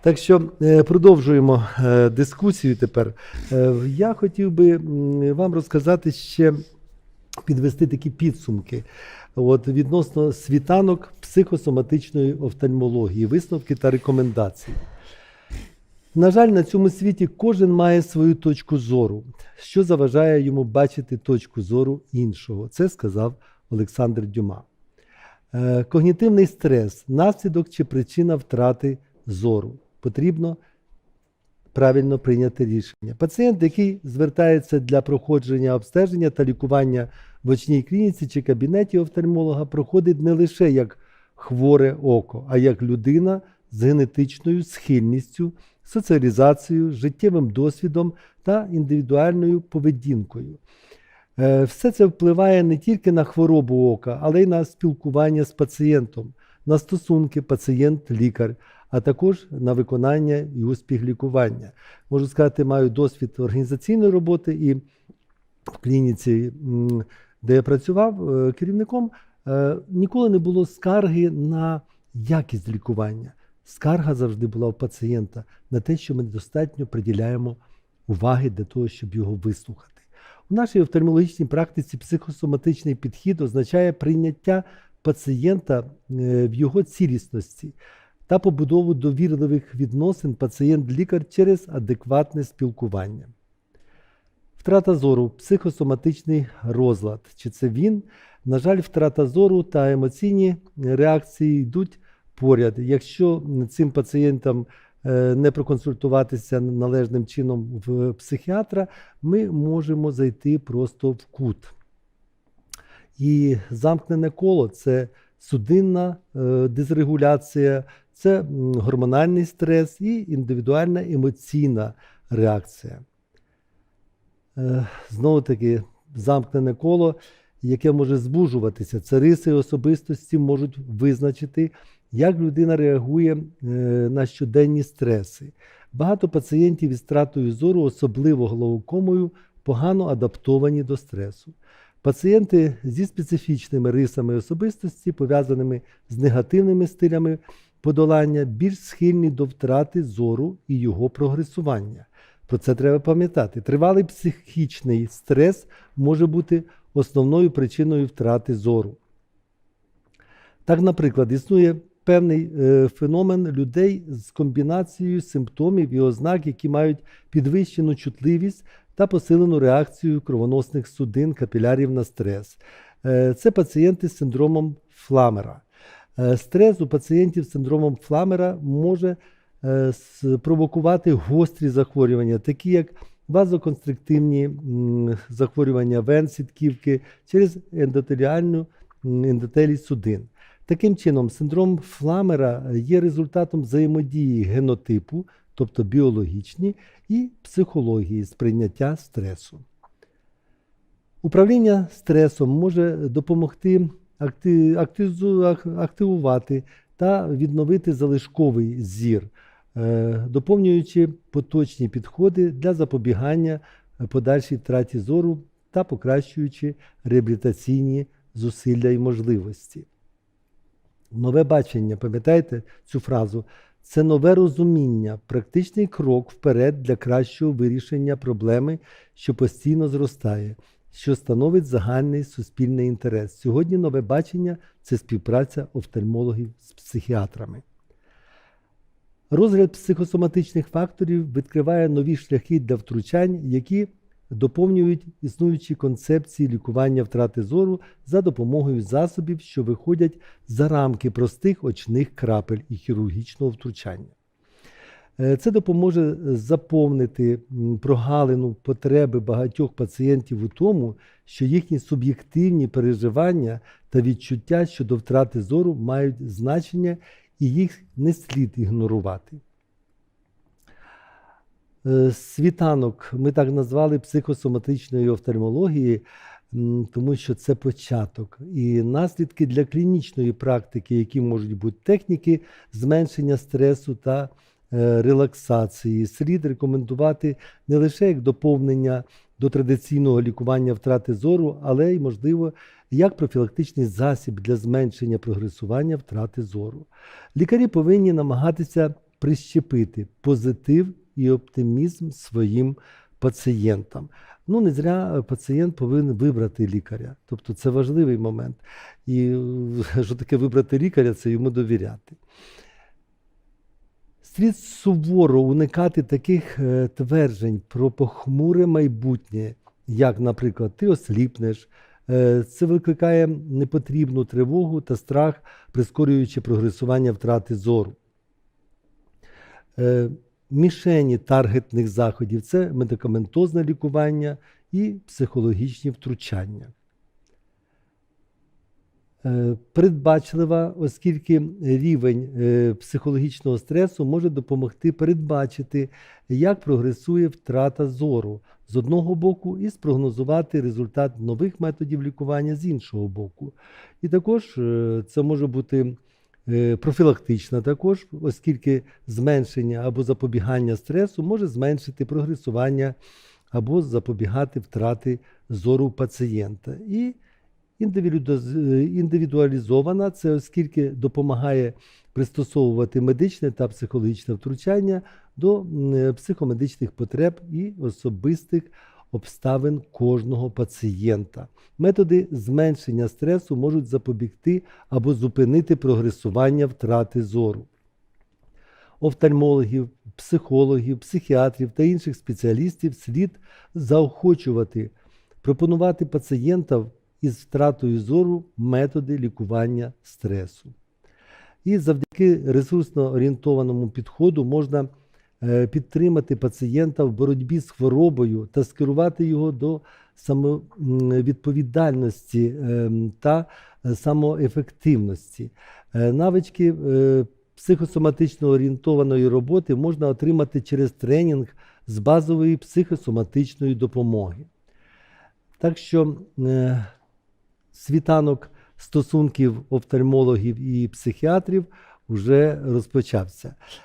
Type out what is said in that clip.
Так що е, продовжуємо е, дискусію тепер. Е, Я хотів би вам розказати ще підвести такі підсумки от, відносно світанок психосоматичної офтальмології, висновки та рекомендації. На жаль, на цьому світі кожен має свою точку зору, що заважає йому бачити точку зору іншого. Це сказав Олександр Дюма. Когнітивний стрес наслідок чи причина втрати зору. Потрібно правильно прийняти рішення. Пацієнт, який звертається для проходження обстеження та лікування в очній клініці чи кабінеті офтальмолога, проходить не лише як хворе око, а як людина з генетичною схильністю, соціалізацією, життєвим досвідом та індивідуальною поведінкою. Е, Все це впливає не тільки на хворобу ока, але й на спілкування з пацієнтом, на стосунки пацієнт-лікар, а також на виконання і успіх лікування. Можу сказати, маю досвід організаційної роботи і в клініці, де я працював е, керівником, е, ніколи не було скарги на якість лікування. Скарга завжди була у пацієнта на те, що ми недостатньо приділяємо уваги для того, щоб його вислухати. У нашій офтальмологічній практиці психосоматичний підхід означає прийняття пацієнта е, в його цілісності та побудову довірливих відносин пацієнт-лікар через адекватне спілкування. Втрата зору, психосоматичний розлад. Чи це він? На жаль, втрата зору та емоційні реакції йдуть поряд. Якщо цим пацієнтам е, не проконсультуватися належним чином в психіатра, ми можемо зайти просто в кут. І замкнене коло це судинна е, дисрегуляція, це гормональний стрес і індивідуальна емоційна реакція. Е, Знову таки, замкнене коло, яке може збужуватися. Це риси особистості можуть визначити, як людина реагує е, на щоденні стреси. Багато пацієнтів із втратою зору, особливо головокомою, погано адаптовані до стресу. Пацієнти зі специфічними рисами особистості, пов'язаними з негативними стилями подолання, більш схильні до втрати зору і його прогресування. Про це треба пам'ятати. Тривалий психічний стрес може бути основною причиною втрати зору. Так, наприклад, існує певний е, феномен людей з комбінацією симптомів і ознак, які мають підвищену чутливість та посилену реакцію кровоносних судин капілярів на стрес. Е, Це пацієнти з синдромом Фламера. Е, Стрес у пацієнтів з синдромом Фламера може е, спровокувати гострі захворювання, такі як вазоконстриктивні захворювання вен, сітківки через ендотеліальну ендотелій судин. Таким чином, синдром Фламера є результатом взаємодії генотипу, тобто біологічні, і психології сприйняття стресу. Управління стресом може допомогти активувати та відновити залишковий зір, е, доповнюючи поточні підходи для запобігання подальшій втраті зору та покращуючи реабілітаційні зусилля і можливості. Нове бачення, пам'ятаєте цю фразу? Це нове розуміння, практичний крок вперед для кращого вирішення проблеми, що постійно зростає, що становить загальний суспільний інтерес. Сьогодні нове бачення це співпраця офтальмологів з психіатрами. Розгляд психосоматичних факторів відкриває нові шляхи для втручань, які доповнюють існуючі концепції лікування втрати зору за допомогою засобів, що виходять за рамки простих очних крапель і хірургічного втручання. Е, Це допоможе заповнити прогалину потреби багатьох пацієнтів у тому, що їхні суб'єктивні переживання та відчуття щодо втрати зору мають значення і їх не слід ігнорувати. Е, Світанок ми так назвали психосоматичної офтальмології, тому що це початок. І наслідки для клінічної практики, які можуть бути техніки зменшення стресу та релаксації, слід рекомендувати не лише як доповнення до традиційного лікування втрати зору, але й, можливо, як профілактичний засіб для зменшення прогресування втрати зору. Лікарі повинні намагатися прищепити позитив і оптимізм своїм пацієнтам. Ну, не зря е, пацієнт повинен вибрати лікаря. Тобто це важливий момент. І е, що таке вибрати лікаря, це йому довіряти. Слід суворо уникати таких е, тверджень про похмуре майбутнє, як, наприклад, ти осліпнеш. Е, Це викликає непотрібну тривогу та страх, прискорюючи прогресування втрати зору. Е, Мішені таргетних заходів це медикаментозне лікування і психологічні втручання. Е, Передбачлива, оскільки рівень е, психологічного стресу може допомогти передбачити, як прогресує втрата зору з одного боку, і спрогнозувати результат нових методів лікування з іншого боку. І також е, це може бути профілактична, також, оскільки зменшення або запобігання стресу може зменшити прогресування або запобігати втрати зору пацієнта. І індивідуалізована, це оскільки допомагає пристосовувати медичне та психологічне втручання до психомедичних потреб і особистих обставин кожного пацієнта. Методи зменшення стресу можуть запобігти або зупинити прогресування втрати зору. Офтальмологів, психологів, психіатрів та інших спеціалістів слід заохочувати пропонувати пацієнтам із втратою зору методи лікування стресу. І завдяки ресурсно орієнтованому підходу можна е, підтримати пацієнта в боротьбі з хворобою та скерувати його до самовідповідальності ем, та е, самоефективності. Е, Навички психосоматично орієнтованої роботи можна отримати через тренінг з базової психосоматичної допомоги. Так що світанок стосунків офтальмологів і психіатрів вже розпочався.